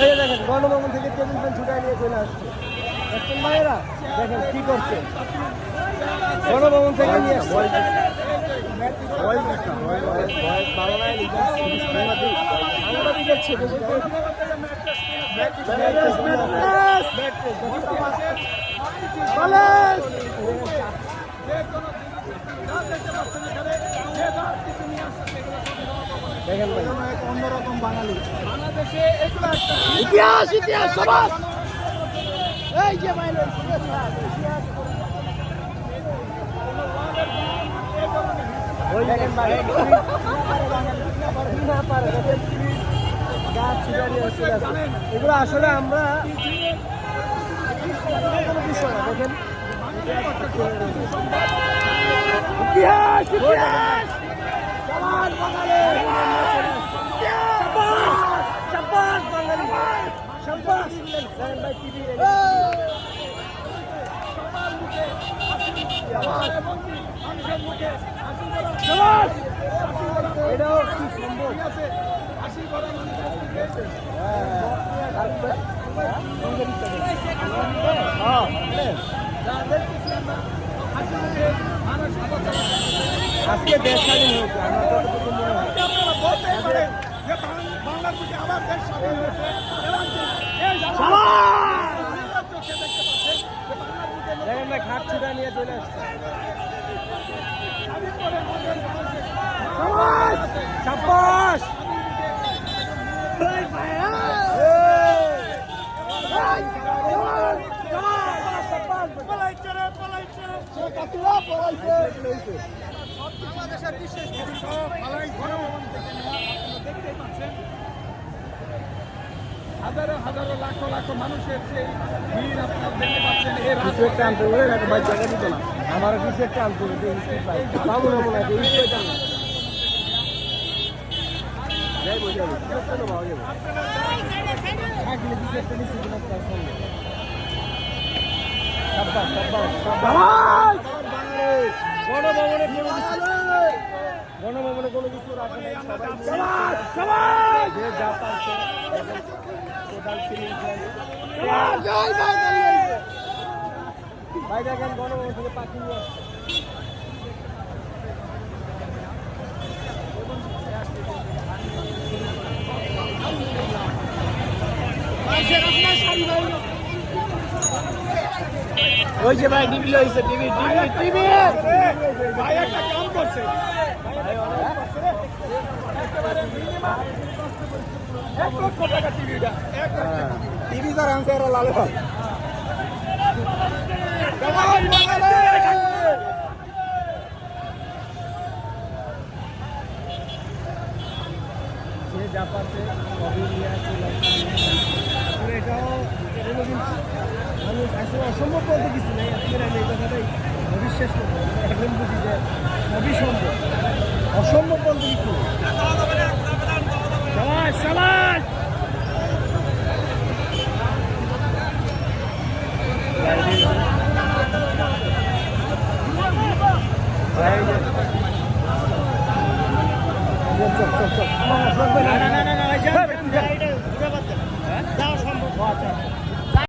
এই দেখেন গণভবন থেকে টেবিল ফ্যান ছুটাই নিয়ে চলে আসছে দেখছেন ভাইয়েরা দেখেন কি করছে গণভবন থেকে নিয়ে আসছে অন্যরকম বাঙালি বাংলাদেশে এগুলো একটা ইতিহাস ইতিহাস সমাজ এই যে মাইনের ওই দেখেন ভাই না পারে গাছ ছিটারিয়ে চলে এগুলো আসলে আমরা কোনো বিষয় না দেখেন। ইতিহাস ইতিহাস সমাজ বাঙালি! শাবাশ বাঙালি! দেখেন ভাই টিভি শাবাশ! এটাও কি সম্ভব হ্যাঁ, আজকে দেশ স্বাধীন হয়েছে। খাট ছুটা নিয়ে চলে আসছে। স্বাধীন হাজারো হাজারো লাখো লাখো মানুষের সেই ভিড় দেখতে পাচ্ছেন এই কিছু একটা আনতে বলে দিত না আমার কিছু একটা গণভবনে কোনো কিছু গণভবনে কোনো কিছু রাখে নাই। সবাই যে যা পারছে ভাই দেখেন গণভবন থেকে পাখি নিয়ে আসছে। ওই যে ভাই টিভি হয়েছে টিভি টিভি টিভি। ভাই একটা কাম করছে। এক লক্ষ টাকা টিভিটা এক লক্ষ টিভি তার আনসার লালে ভাই যে যা পারছে সবই নিয়ে আসছে তবে এটাও কোনোদিন মানুষ আসলে অসম্ভব বলতে কিছু নেই। আজকের আমি এই কথাটাই অবিশ্বাস করব এখন বুঝি যে সবই সম্ভব। অসম্ভব বলতে কিছু সবাই সবাই! চল চল চল।